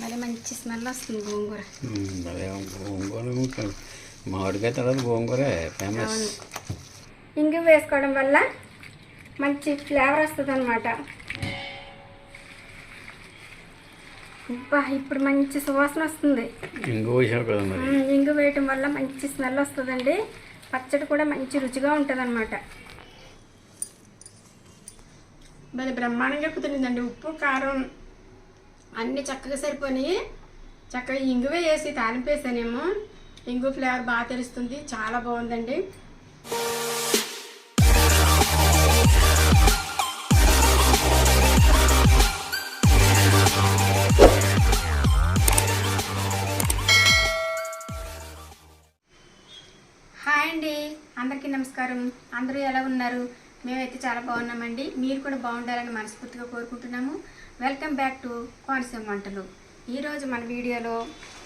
మరి మంచి స్మెల్ వస్తుంది గోంగూర. అదే గోంగూర మామిడికాయ తర్వాత గోంగూరే ఫేమస్ ఇంగు వేసుకోవడం వల్ల మంచి ఫ్లేవర్ వస్తుంది అనమాట ఇప్పుడు మంచి సువాసన వస్తుంది. మరి? ఇంగు వేయటం వల్ల మంచి స్మెల్ వస్తుందండి. పచ్చడి కూడా మంచి రుచిగా ఉంటుంది అనమాట మరి బ్రహ్మాండంగా కుదిరిందండి ఉప్పు కారం అన్నీ చక్కగా సరిపోయి చక్కగా ఇంగువే వేసి తాలింపేసానేమో. ఇంగు ఫ్లేవర్ బాగా తెలుస్తుంది. చాలా బాగుందండి. హాయ్ అండి. అందరికీ నమస్కారం. అందరూ ఎలా ఉన్నారు? మేమైతే చాలా బాగున్నామండి. మీరు కూడా బాగుండాలని మనస్ఫూర్తిగా కోరుకుంటున్నాము. వెల్కమ్ బ్యాక్ టు కోనసీమ వంటలు. ఈరోజు మన వీడియోలో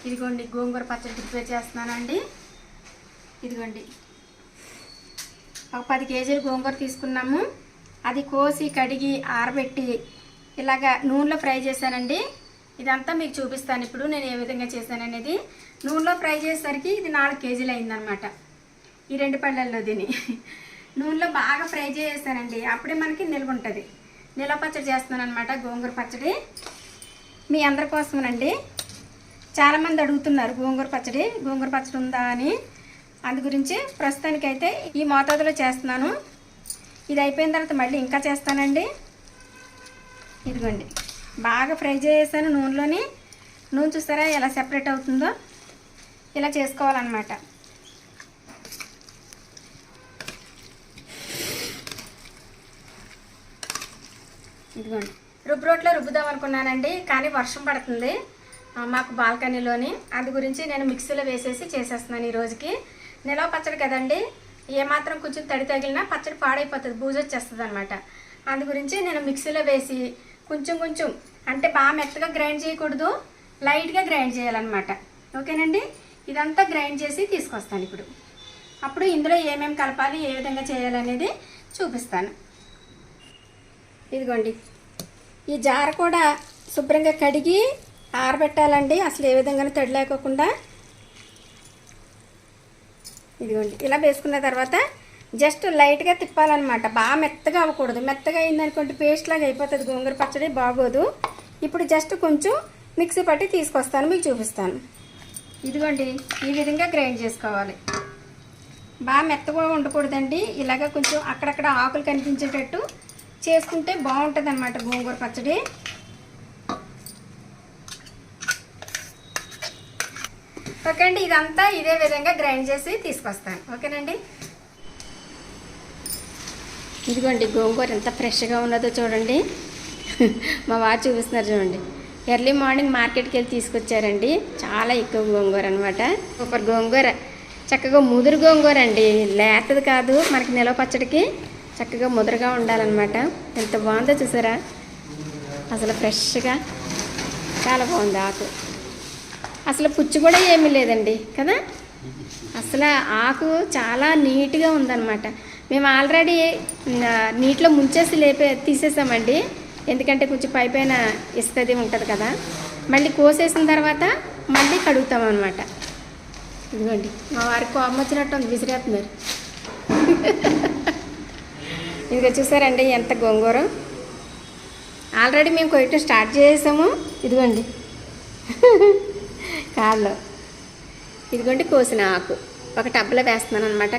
ఇదిగోండి గోంగూర పచ్చడి ప్రిపేర్ చేస్తున్నానండి. ఇదిగోండి. ఒక పది కేజీలు గోంగూర తీసుకున్నాము. అది కోసి కడిగి ఆరబెట్టి ఇలాగా నూనెలో ఫ్రై చేశానండి. ఇదంతా మీకు చూపిస్తాను ఇప్పుడు నేను ఏ విధంగా చేశాననేది నూనెలో ఫ్రై చేసేసరికి ఇది నాలుగు కేజీలు అయిందనమాట ఈ రెండు పళ్ళల్లో దీని నూనెలో బాగా ఫ్రై చేసేసానండి. అప్పుడే మనకి నిల్వ ఉంటుంది. నిల్వ పచ్చడి చేస్తున్నాను అనమాట గోంగూర పచ్చడి. మీ అందరి కోసమేనండి. చాలామంది అడుగుతున్నారు గోంగూర పచ్చడి గోంగూర పచ్చడి ఉందా అని. అందు గురించి ప్రస్తుతానికైతే ఈ మోతాదులో చేస్తున్నాను. ఇది అయిపోయిన తర్వాత మళ్ళీ ఇంకా చేస్తానండి. ఇదిగోండి. బాగా ఫ్రై చేసాను నూనెలోని. నూనె చూస్తారా ఎలా సెపరేట్ అవుతుందో? ఇలా చేసుకోవాలన్నమాట. ఇదిగోండి. రుబ్బు రోట్లో రుబ్బుదాం అనుకున్నానండి కానీ వర్షం పడుతుంది. మాకు బాల్కనీలోని. అందు గురించి నేను మిక్సీలో వేసేసి చేసేస్తున్నాను ఈ రోజుకి. నిలవ పచ్చడి కదండి ఏమాత్రం కొంచెం తడి తగిలినా పచ్చడి పాడైపోతుంది బూజు వచ్చేస్తుంది అనమాట అందు గురించి నేను మిక్సీలో వేసి కొంచెం కొంచెం అంటే బాగా మెత్తగా గ్రైండ్ చేయకూడదు లైట్గా గ్రైండ్ చేయాలన్నమాట. ఓకేనండి? ఇదంతా గ్రైండ్ చేసి తీసుకొస్తాను ఇప్పుడు. అప్పుడు ఇందులో ఏమేమి కలపాలి ఏ విధంగా చేయాలనేది చూపిస్తాను. ఇదిగోండి. ఈ జార కూడా శుభ్రంగా కడిగి ఆరబెట్టాలండి. అసలు ఏ విధంగానూ తడి లేకోకుండా ఇదిగోండి ఇలా వేసుకున్న తర్వాత జస్ట్ లైట్గా తిప్పాలన్నమాట. బాగా మెత్తగా అవ్వకూడదు. మెత్తగా అయిందనుకోండి పేస్ట్ లాగా అయిపోతుంది. గోంగూర పచ్చడి బాగోదు. ఇప్పుడు జస్ట్ కొంచెం మిక్సీ పట్టి తీసుకొస్తాను. మీకు చూపిస్తాను. ఇదిగోండి ఈ విధంగా గ్రైండ్ చేసుకోవాలి. బాగా మెత్తగా ఉండకూడదండి. ఇలాగ కొంచెం అక్కడక్కడ ఆకులు కనిపించేటట్టు చేసుకుంటే బాగుంటుంది అనమాట గోంగూర పచ్చడి. ఓకే అండి ఇదంతా ఇదే విధంగా గ్రైండ్ చేసి తీసుకొస్తాను. ఓకేనండి? ఇదిగోండి గోంగూర ఎంత ఫ్రెష్గా ఉన్నదో చూడండి. మా వారు చూపిస్తున్నారు చూడండి. ఎర్లీ మార్నింగ్ మార్కెట్కి వెళ్ళి తీసుకొచ్చారండి. చాలా ఎక్కువ గోంగూర అనమాట సూపర్ గోంగూర. చక్కగా ముదురు గోంగూర అండి. లేతది కాదు మనకి నిలవ పచ్చడికి. చక్కగా ముదురుగా ఉండాలన్నమాట. ఎంత బాగుందో చూసారా? అసలు ఫ్రెష్గా. చాలా బాగుంది ఆకు. అసలు పుచ్చు కూడా ఏమీ లేదండి కదా? అసలు ఆకు చాలా నీట్గా ఉందన్నమాట. మేము ఆల్రెడీ నీటిలో ముంచేసి లేపే తీసేసామండి. ఎందుకంటే కొంచెం పై పైన ఇస్తుంది ఉంటుంది కదా. మళ్ళీ కోసేసిన తర్వాత మళ్ళీ కడుగుతాం అనమాట ఇదిగోండి మా వారికి కోపం వచ్చినట్టు ఉంది విసిరేస్తున్నారు. ఇదిగో చూసారండి ఎంత గోంగూర. ఆల్రెడీ మేము కొయ్యటం స్టార్ట్ చేసాము. ఇదిగోండి. కాళ్ళు. ఇదిగోండి కోసిన ఆకు. ఒక టబ్లో వేస్తున్నాను అనమాట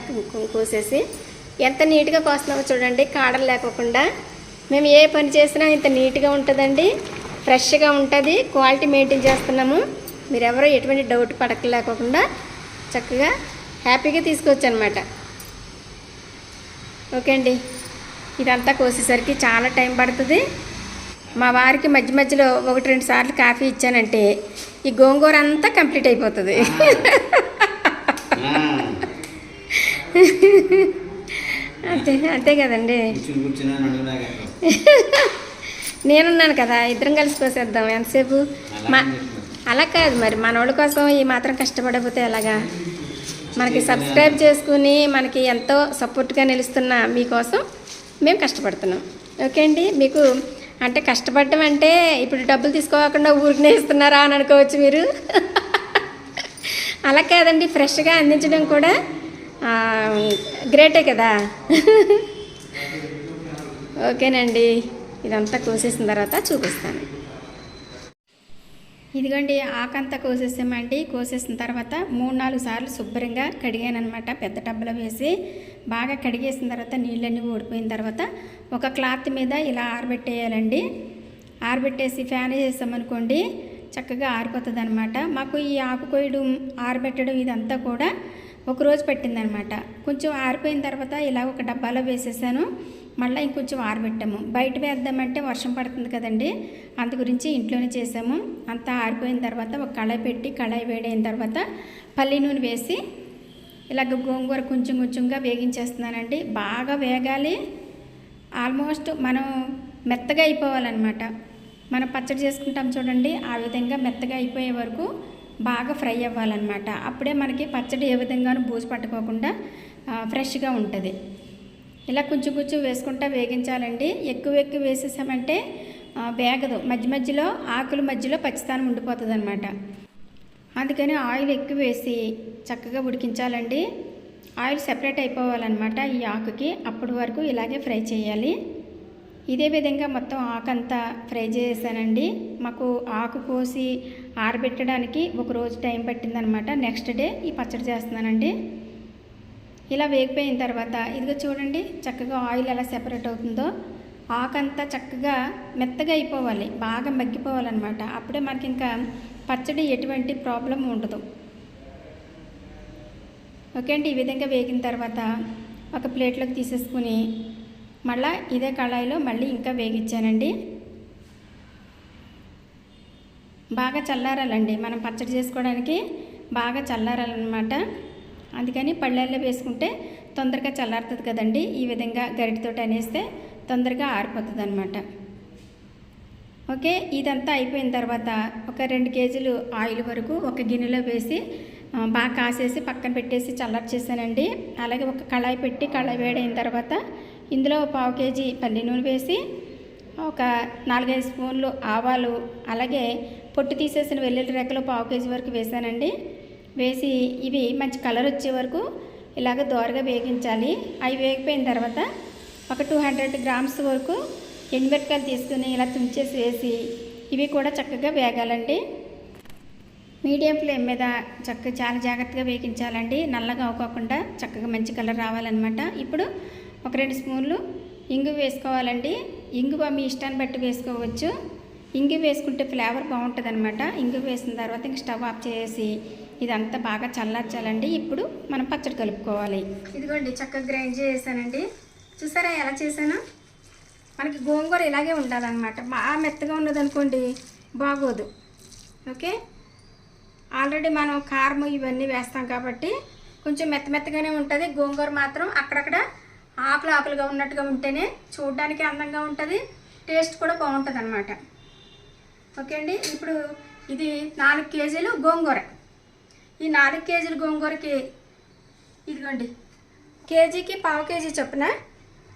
కోసేసి. ఎంత నీట్గా కోస్తున్నామో చూడండి. కాడలు లేకోకుండా. మేము ఏ పని చేసినా ఇంత నీట్గా ఉంటుందండి. ఫ్రెష్గా ఉంటుంది. క్వాలిటీ మెయింటైన్ చేస్తున్నాము. మీరు ఎటువంటి డౌట్ పడక లేకోకుండా చక్కగా హ్యాపీగా తీసుకోవచ్చు అనమాట ఓకే అండి. ఇదంతా కోసేసరికి చాలా టైం పడుతుంది. మా వారికి మధ్య మధ్యలో ఒకటి రెండు సార్లు కాఫీ ఇచ్చానంటే ఈ గోంగూర అంతా కంప్లీట్ అయిపోతుంది. అంతే అంతే కదండి. నేనున్నాను కదా ఇద్దరం కలిసి కోసేద్దాం ఎంతసేపు? మా అలా కాదు మరి మనోళ్ళ కోసం ఈ మాత్రం కష్టపడకపోతే ఎలాగా? మనకి సబ్స్క్రైబ్ చేసుకుని మనకి ఎంతో సపోర్ట్గా నిలుస్తున్న మీకోసం మేము కష్టపడుతున్నాం. ఓకే అండి? మీకు అంటే కష్టపడడం అంటే ఇప్పుడు డబ్బులు తీసుకోకుండా ఊరికనే ఇస్తున్నారా అని అనుకోవచ్చు మీరు. అలా కాదండి ఫ్రెష్గా అందించడం కూడా గ్రేటే కదా. ఓకేనండి. ఇదంతా కోసేసిన తర్వాత చూపిస్తాను. ఇదిగోండి ఆకంతా కోసేసామండి. కోసేసిన తర్వాత మూడు నాలుగు సార్లు శుభ్రంగా కడిగానమాట పెద్ద టబ్బలో వేసి బాగా కడిగేసిన తర్వాత నీళ్ళన్నీ ఓడిపోయిన తర్వాత ఒక క్లాత్ మీద ఇలా ఆరబెట్టేయాలండి. ఆరబెట్టేసి ఫ్యాన్ చేసామనుకోండి చక్కగా ఆరిపోతుంది అనమాట మాకు ఈ ఆకు కోయడం ఆరబెట్టడం ఇదంతా కూడా ఒక రోజు పట్టిందనమాట కొంచెం ఆరిపోయిన తర్వాత ఇలా ఒక డబ్బాలో వేసేసాను. మళ్ళీ ఇంకొంచెం ఆరబెట్టాము. బయట వేద్దామంటే వర్షం పడుతుంది కదండి. అందు గురించి ఇంట్లోనే చేసాము. అంతా ఆరిపోయిన తర్వాత ఒక కళాయి పెట్టి కళాయి వేడైన తర్వాత పల్లి నూనె వేసి ఇలాగ గోంగూర కొంచెం కొంచెంగా వేగించేస్తున్నానండి. బాగా వేగాలి. ఆల్మోస్ట్ మనం మెత్తగా అయిపోవాలన్నమాట. మనం పచ్చడి చేసుకుంటాం చూడండి. ఆ విధంగా మెత్తగా అయిపోయే వరకు బాగా ఫ్రై అవ్వాలన్నమాట. అప్పుడే మనకి పచ్చడి ఏ విధంగానూ బూజు పట్టుకోకుండా ఫ్రెష్గా ఉంటుంది. ఇలా కొంచెం కొంచెం వేసుకుంటా వేగించాలండి. ఎక్కువ ఎక్కువ వేసేసామంటే వేగదు. మధ్య మధ్యలో ఆకుల మధ్యలో పచ్చితానం ఉండిపోతుంది అనమాట అందుకని ఆయిల్ ఎక్కువ వేసి చక్కగా ఉడికించాలండి. ఆయిల్ సెపరేట్ అయిపోవాలన్నమాట ఈ ఆకుకి. అప్పటి వరకు ఇలాగే ఫ్రై చేయాలి. ఇదే విధంగా మొత్తం ఆకంతా ఫ్రై చేసానండి మాకు ఆకు కోసి ఆరబెట్టడానికి ఒక రోజు టైం పట్టిందనమాట నెక్స్ట్ డే ఈ పచ్చడి చేస్తున్నానండి. ఇలా వేగిపోయిన తర్వాత ఇదిగో చూడండి చక్కగా ఆయిల్ ఎలా సెపరేట్ అవుతుందో. ఆకంతా చక్కగా మెత్తగా అయిపోవాలి బాగా మగ్గిపోవాలన్నమాట. అప్పుడే మనకి ఇంకా పచ్చడి ఎటువంటి ప్రాబ్లం ఉండదు. ఓకే అండి ఈ విధంగా వేగిన తర్వాత ఒక ప్లేట్లోకి తీసేసుకుని మళ్ళా ఇదే కళాయిలో మళ్ళీ ఇంకా వేగించానండి బాగా చల్లారాలండి మనం పచ్చడి చేసుకోవడానికి బాగా చల్లారాలన్నమాట. అందుకని పళ్ళల్లో వేసుకుంటే తొందరగా చల్లారుతుంది కదండి. ఈ విధంగా గరిటతో అనేస్తే తొందరగా ఆరిపోతుంది అనమాట ఓకే ఇదంతా అయిపోయిన తర్వాత ఒక రెండు కేజీలు ఆయిల్ వరకు ఒక గిన్నెలో వేసి బాగా కాసేసి పక్కన పెట్టేసి చల్లార్చేసానండి అలాగే ఒక కళాయి పెట్టి కళాయి వేడైన తర్వాత ఇందులో పావు కేజీ పల్లి నూనె వేసి ఒక నాలుగైదు స్పూన్లు ఆవాలు అలాగే పొట్టు తీసేసిన వెల్లుల్లి రెక్కలు పావు కేజీ వరకు వేసానండి వేసి ఇవి మంచి కలర్ వచ్చే వరకు ఇలాగ దోరగా వేగించాలి. అవి వేగిపోయిన తర్వాత ఒక టూ హండ్రెడ్ గ్రామ్స్ వరకు ఎండుమిరపకాయలు తీసుకుని ఇలా తుంచేసి వేసి ఇవి కూడా చక్కగా వేగాలండి. మీడియం ఫ్లేమ్ మీద చక్కగా చాలా జాగ్రత్తగా వేగించాలండి. నల్లగా అవ్వకుండా చక్కగా మంచి కలర్ రావాలన్నమాట. ఇప్పుడు ఒక రెండు స్పూన్లు ఇంగు వేసుకోవాలండి. ఇంగు మీ ఇష్టాన్ని బట్టి వేసుకోవచ్చు. ఇంగు వేసుకుంటే ఫ్లేవర్ బాగుంటుంది అనమాట ఇంగు వేసిన తర్వాత ఇంక స్టవ్ ఆఫ్ చేసి ఇదంతా బాగా చల్లార్చాలండి. ఇప్పుడు మనం పచ్చడి కలుపుకోవాలి. ఇదిగోండి చక్కగా గ్రైండ్ చేసానండి చూసారా ఎలా చేశాను? మనకి గోంగూర ఇలాగే ఉండాలన్నమాట. బాగా మెత్తగా ఉన్నదనుకోండి బాగోదు. ఓకే? ఆల్రెడీ మనం కారం ఇవన్నీ వేస్తాం కాబట్టి కొంచెం మెత్త మెత్తగానే ఉంటుంది. గోంగూర మాత్రం అక్కడక్కడ ఆకులు ఆకులుగా ఉన్నట్టుగా ఉంటేనే చూడడానికి అందంగా ఉంటుంది. టేస్ట్ కూడా బాగుంటుంది అనమాట ఓకే అండి? ఇప్పుడు ఇది నాలుగు కేజీలు గోంగూర. ఈ నాలుగు కేజీల గోంగూరకి ఇదిగోండి. కేజీకి పావు కేజీ చొప్పున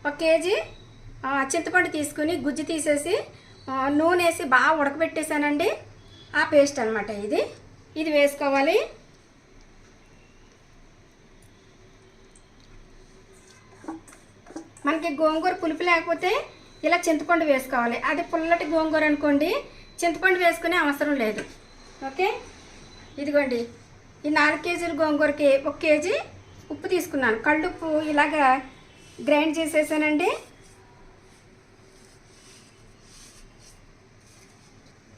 ఒక కేజీ చింతపండు తీసుకుని గుజ్జు తీసేసి నూనె వేసి బాగా ఉడకబెట్టేసానండి. ఆ పేస్ట్ అనమాట ఇది. ఇది వేసుకోవాలి. మనకి గోంగూర పులుపు లేకపోతే ఇలా చింతపండు వేసుకోవాలి. అది పుల్లటి గోంగూర అనుకోండి. చింతపండు వేసుకునే అవసరం లేదు. ఓకే? ఇదిగోండి. ఈ నాలుగు కేజీల గోంగూరకి ఒక కేజీ ఉప్పు తీసుకున్నాను. కళ్ళుప్పు ఇలాగా గ్రైండ్ చేసేసానండి.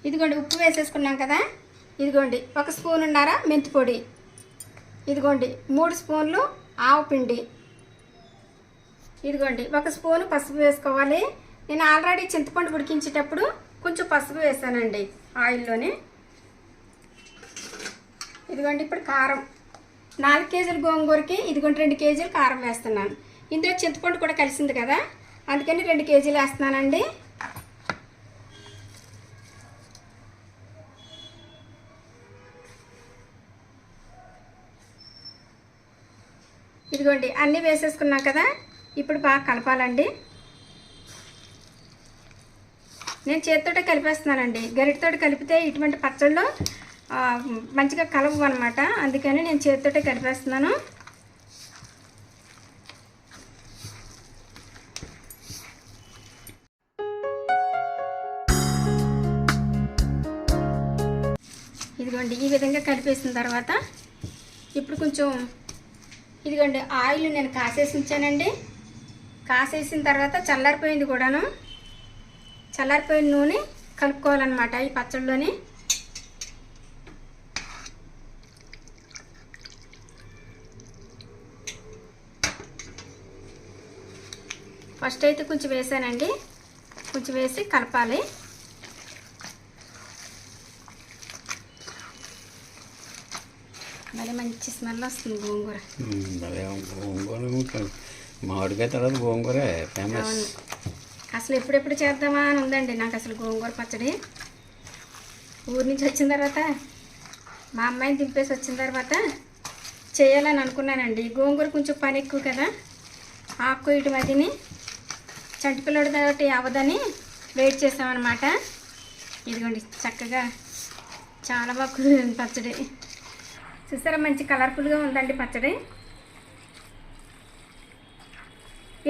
ఇదిగోండి ఉప్పు వేసేసుకున్నాం కదా. ఇదిగోండి ఒక స్పూన్ ఉన్నారా మెంతి పొడి. ఇదిగోండి మూడు స్పూన్లు ఆవు పిండి. ఇదిగోండి ఒక స్పూన్ పసుపు వేసుకోవాలి. నేను ఆల్రెడీ చింతపండు ఉడికించేటప్పుడు కొంచెం పసుపు వేసానండి ఆయిల్లోనే. ఇదిగోండి ఇప్పుడు కారం. నాలుగు కేజీల గోంగూరకి ఇదిగోండి రెండు కేజీలు కారం వేస్తున్నాను. ఇందులో చింతపండు కూడా కలిసింది కదా అందుకని రెండు కేజీలు వేస్తున్నానండి. ఇదిగోండి అన్నీ వేసేసుకున్నాం కదా ఇప్పుడు బాగా కలపాలండి. నేను చేతితోటే కలిపేస్తున్నానండి. గరిటతోటి కలిపితే ఇటువంటి పచ్చళ్ళు మంచిగా కలవు అనమాట అందుకని నేను చేతితోటే కలిపేస్తున్నాను ఇదిగోండి ఈ విధంగా కలిపేసిన తర్వాత ఇప్పుడు కొంచెం ఇదిగోండి ఆయిల్ నేను కాసేసి ఉంచానండి. కాసేసిన తర్వాత చల్లారిపోయింది కూడాను. చల్లారిపోయిన నూనె కలుపుకోవాలన్నమాట ఈ పచ్చడిలోని ఫస్ట్ అయితే కొంచెం వేసానండి. కొంచెం వేసి కలపాలి. మరి మంచి స్మెల్ వస్తుంది గోంగూర. గోంగూర మామిడికాయ తర్వాత గోంగూరే ఫేమస్. అసలు ఎప్పుడెప్పుడు చేద్దామా అని ఉందండి నాకు అసలు గోంగూర పచ్చడి. ఊరి నుంచి వచ్చిన తర్వాత మా అమ్మాయిని దింపేసి వచ్చిన తర్వాత చేయాలని అనుకున్నానండి. గోంగూర కొంచెం పని ఎక్కువ కదా. ఆకు ఇటు మధ్యని చంటిపిల్లడి తోటి అవ్వదని వెయిట్ చేసామన్నమాట. ఇదిగోండి చక్కగా చాలా బాగుంది పచ్చడి. చూసారా మంచి కలర్ఫుల్గా ఉందండి పచ్చడి.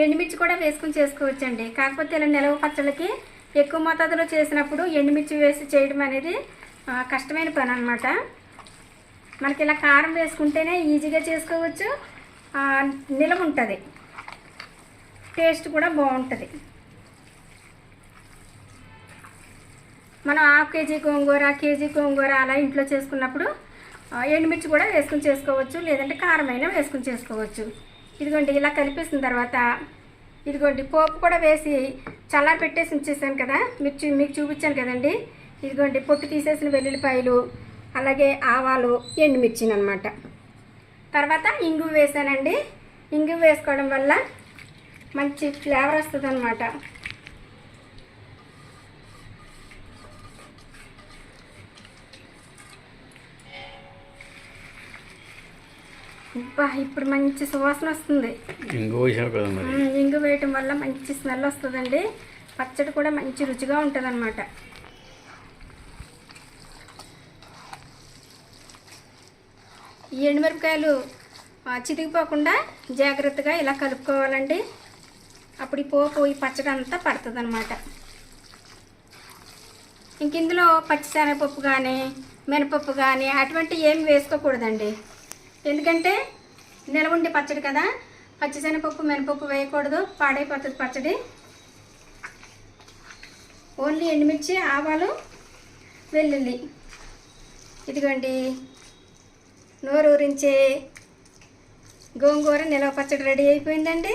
ఎండుమిర్చి కూడా వేసుకుని చేసుకోవచ్చండి. కాకపోతే ఇలా నిలవ పచ్చళ్ళకి ఎక్కువ మోతాదులో చేసినప్పుడు ఎండుమిర్చి వేసి చేయడం అనేది కష్టమైన పని అనమాట మనకి ఇలా కారం వేసుకుంటేనే ఈజీగా చేసుకోవచ్చు. నిలవ ఉంటుంది. టేస్ట్ కూడా బాగుంటుంది. మనం హాఫ్ కేజీ గోంగూర కేజీ గోంగూర అలా ఇంట్లో చేసుకున్నప్పుడు ఎండుమిర్చి కూడా వేసుకుని చేసుకోవచ్చు లేదంటే కారమైన వేసుకుని చేసుకోవచ్చు. ఇదిగోండి ఇలా కలిపేసిన తర్వాత ఇదిగోండి పోపు కూడా వేసి చల్లారి పెట్టేసి ఉంచేసాను కదా మీకు చూ మీకు చూపించాను కదండి. ఇదిగోండి పొట్టు తీసేసిన వెల్లుల్లిపాయలు అలాగే ఆవాలు ఎండుమిర్చిని అనమాట తర్వాత ఇంగు వేసానండి. ఇంగు వేసుకోవడం వల్ల మంచి ఫ్లేవర్ వస్తుంది అనమాట ఇప్పుడు మంచి సువాసన వస్తుంది. ఇంగు వేయటం వల్ల మంచి స్మెల్ వస్తుందండి. పచ్చడి కూడా మంచి రుచిగా ఉంటుంది అనమాట ఎండుమిరపకాయలు చితికిపోకుండా జాగ్రత్తగా ఇలా కలుపుకోవాలండి. అప్పుడు ఈ పోపు ఈ పచ్చడి అంతా పడుతుంది అనమాట ఇంక ఇందులో పచ్చిశనగపప్పు కానీ మినపప్పు కానీ అటువంటి ఏమి వేసుకోకూడదండి. ఎందుకంటే నిలవుండి పచ్చడి కదా పచ్చిశనగపప్పు మినపప్పు వేయకూడదు పాడైపోతుంది పచ్చడి. ఓన్లీ ఎండుమిర్చి ఆవాలు వెల్లుల్లి. ఇదిగోండి నోరు ఊరించే గోంగూర నిలవ పచ్చడి రెడీ అయిపోయిందండి.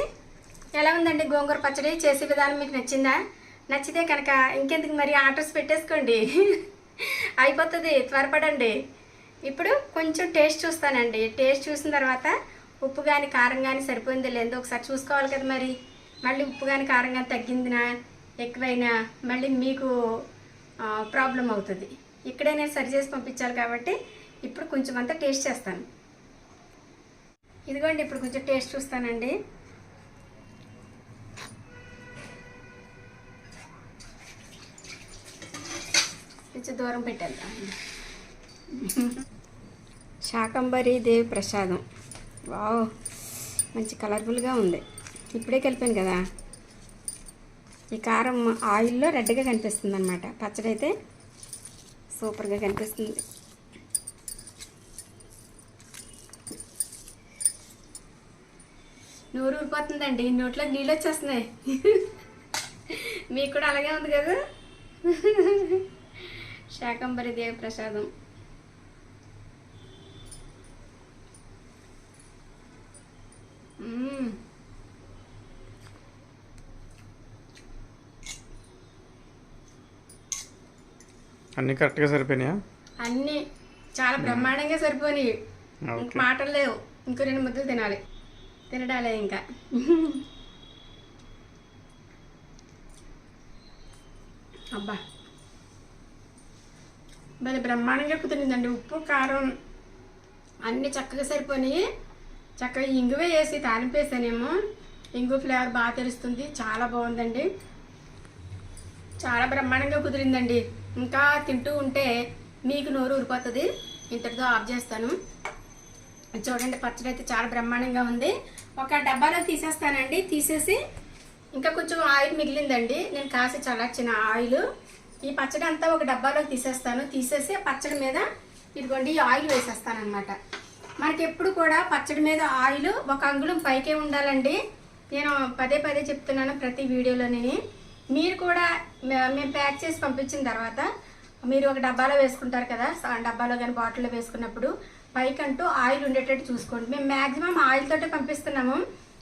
ఎలా ఉందండి గోంగూర పచ్చడి? చేసే విధానం మీకు నచ్చిందా? నచ్చితే కనుక ఇంకెందుకు మరి ఆర్డర్స్ పెట్టేసుకోండి. అయిపోతుంది త్వరపడండి. ఇప్పుడు కొంచెం టేస్ట్ చూస్తానండి. టేస్ట్ చూసిన తర్వాత ఉప్పు కానీ కారం కానీ సరిపోయిందో లేదో ఒకసారి చూసుకోవాలి కదా మరి. మళ్ళీ ఉప్పు కానీ కారం కానీ తగ్గిందినా ఎక్కువైనా మళ్ళీ మీకు ప్రాబ్లం అవుతుంది. ఇక్కడే నేను సరి చేసి పంపించాలి కాబట్టి ఇప్పుడు కొంచెం అంతా టేస్ట్ చేస్తాను. ఇదిగోండి ఇప్పుడు కొంచెం టేస్ట్ చూస్తానండి. దూరం పెట్టాలి శాకంబరి దేవి ప్రసాదం. వావ్ మంచి కలర్ఫుల్గా ఉంది. ఇప్పుడే కలిపాను కదా. ఈ కారం ఆయిల్లో రెడ్గా కనిపిస్తుంది అనమాట పచ్చడి అయితే సూపర్గా కనిపిస్తుంది. నోరు ఊరిపోతుందండి. నోట్లో నీళ్ళు వచ్చేస్తున్నాయి. మీకు కూడా అలాగే ఉంది కదా. శాకంబరి దేవి ప్రసాదం. అన్నీ కరెక్ట్గా సరిపోయినాయా? అన్నీ చాలా బ్రహ్మాండంగా సరిపోయినాయి ఇంక మాటలు లేవు. ఇంకో రెండు ముద్దలు తినాలి. తినడాలే ఇంకా. అబ్బా. భలే బ్రహ్మాండంగా కుదిరిందండి ఉప్పు కారం అన్నీ చక్కగా సరిపోయినాయి. చక్కగా ఇంగువే వేసి తాలింపేసానేమో. ఇంగు ఫ్లేవర్ బాగా తెలుస్తుంది. చాలా బాగుందండి. చాలా బ్రహ్మాండంగా కుదిరిందండి. ఇంకా తింటూ ఉంటే మీకు నోరు ఊరిపోతుంది. ఇంతటితో ఆఫ్ చేస్తాను. చూడండి పచ్చడి అయితే చాలా బ్రహ్మాండంగా ఉంది. ఒక డబ్బాలో తీసేస్తానండి. తీసేసి ఇంకా కొంచెం ఆయిల్ మిగిలిందండి. నేను కాసి చల్లార్చిన ఆయిల్. ఈ పచ్చడి అంతా ఒక డబ్బాలో తీసేస్తాను. తీసేసి పచ్చడి మీద ఇదిగోండి ఈ ఆయిల్ వేసేస్తాను అనమాట మనకి ఎప్పుడు కూడా పచ్చడి మీద ఆయిల్ ఒక అంగుళం పైకే ఉండాలండి. నేను పదే పదే చెప్తున్నాను ప్రతి వీడియోలోని. మీరు కూడా మేము ప్యాక్ చేసి పంపించిన తర్వాత మీరు ఒక డబ్బాలో వేసుకుంటారు కదా డబ్బాలో కానీ బాటిల్లో వేసుకున్నప్పుడు పైకంటూ ఆయిల్ ఉండేటట్టు చూసుకోండి. మేము మ్యాక్సిమం ఆయిల్ తోటే పంపిస్తున్నాము.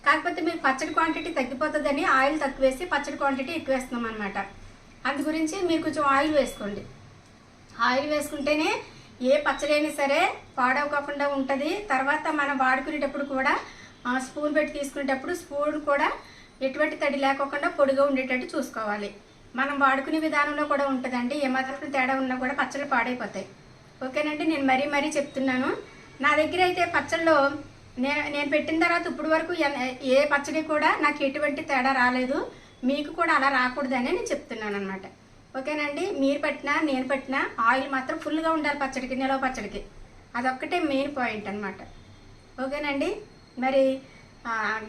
కాకపోతే మీరు పచ్చడి క్వాంటిటీ తగ్గిపోతుందని ఆయిల్ తక్కువ వేసి పచ్చడి క్వాంటిటీ ఎక్కువ వేస్తున్నాం అనమాట అందు గురించి మీరు కొంచెం ఆయిల్ వేసుకోండి. ఆయిల్ వేసుకుంటేనే ఏ పచ్చడి అయినా సరే పాడవకోకుండా ఉంటుంది. తర్వాత మనం వాడుకునేటప్పుడు కూడా ఆ, స్పూన్ పెట్టి తీసుకునేటప్పుడు స్పూన్ కూడా ఎటువంటి తడి లేకోకుండా పొడిగా ఉండేటట్టు చూసుకోవాలి. మనం వాడుకునే విధానంలో కూడా ఉంటుందండి. ఏమాత్రం తేడా ఉన్నా కూడా పచ్చళ్ళు పాడైపోతాయి. ఓకేనండి? నేను మరీ మరీ చెప్తున్నాను. నా దగ్గర అయితే పచ్చళ్ళు నేను నేను పెట్టిన తర్వాత ఇప్పుడు వరకు ఏ పచ్చడి కూడా నాకు ఎటువంటి తేడా రాలేదు. మీకు కూడా అలా రాకూడదని నేను చెప్తున్నాను అనమాట ఓకేనండి? మీరు పెట్టినా నేను పెట్టినా ఆయిల్ మాత్రం ఫుల్గా ఉండాలి పచ్చడికి నిలవ పచ్చడికి. అదొక్కటే మెయిన్ పాయింట్ అనమాట ఓకేనండి? మరి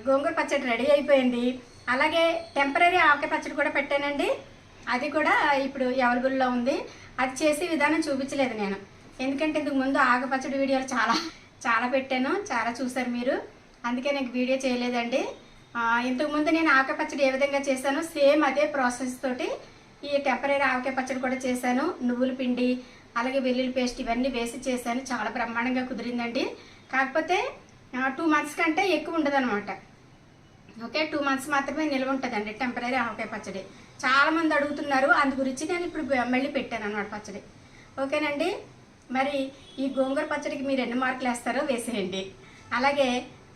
గోంగూర పచ్చడి రెడీ అయిపోయింది. అలాగే టెంపరీ ఆవకాయ పచ్చడి కూడా పెట్టానండి. అది కూడా ఇప్పుడు అవైలబుల్లో ఉంది. అది చేసే విధానం చూపించలేదు నేను. ఎందుకంటే ఇంతకు ముందు ఆగ పచ్చడి వీడియోలు చాలా చాలా పెట్టాను. చాలా చూసారు మీరు. అందుకే నాకు వీడియో చేయలేదండి. ఇంతకుముందు ఇంతకు ముందు నేను ఆవకాయ పచ్చడి ఏ విధంగా చేశానో సేమ్ అదే ప్రాసెస్ తోటి ఈ టెంపరీ ఆవకాయ పచ్చడి కూడా చేశాను. నువ్వుల పిండి అలాగే వెల్లుల్లి పేస్ట్ ఇవన్నీ వేసి చేశాను. చాలా బ్రహ్మాండంగా కుదిరిందండి. కాకపోతే టూ మంత్స్ కంటే ఎక్కువ ఉండదనమాట ఓకే టూ మంత్స్ మాత్రమే నిల్వ ఉంటుందండి టెంపరీ ఆవకాయ పచ్చడి. చాలామంది అడుగుతున్నారు అందు గురించి నేను ఇప్పుడు మళ్ళీ పెట్టాను అనమాట పచ్చడి. ఓకేనండి? మరి ఈ గోంగూర పచ్చడికి మీరు ఎన్ని మార్కులు వేస్తారో వేసేయండి. అలాగే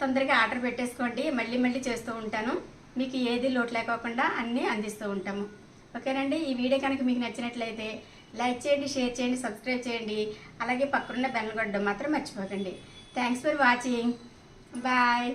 తొందరగా ఆర్డర్ పెట్టేసుకోండి మళ్ళీ మళ్ళీ చేస్తూ ఉంటాను. మీకు ఏది లోటు లేకోకుండా అన్నీ అందిస్తూ ఉంటాము. ఓకేనండి? ఈ వీడియో కనుక మీకు నచ్చినట్లయితే లైక్ చేయండి షేర్ చేయండి సబ్స్క్రైబ్ చేయండి. అలాగే పక్కనున్న బెల్ కొట్టడం మాత్రం మర్చిపోకండి. Thanks for watching. బాయ్.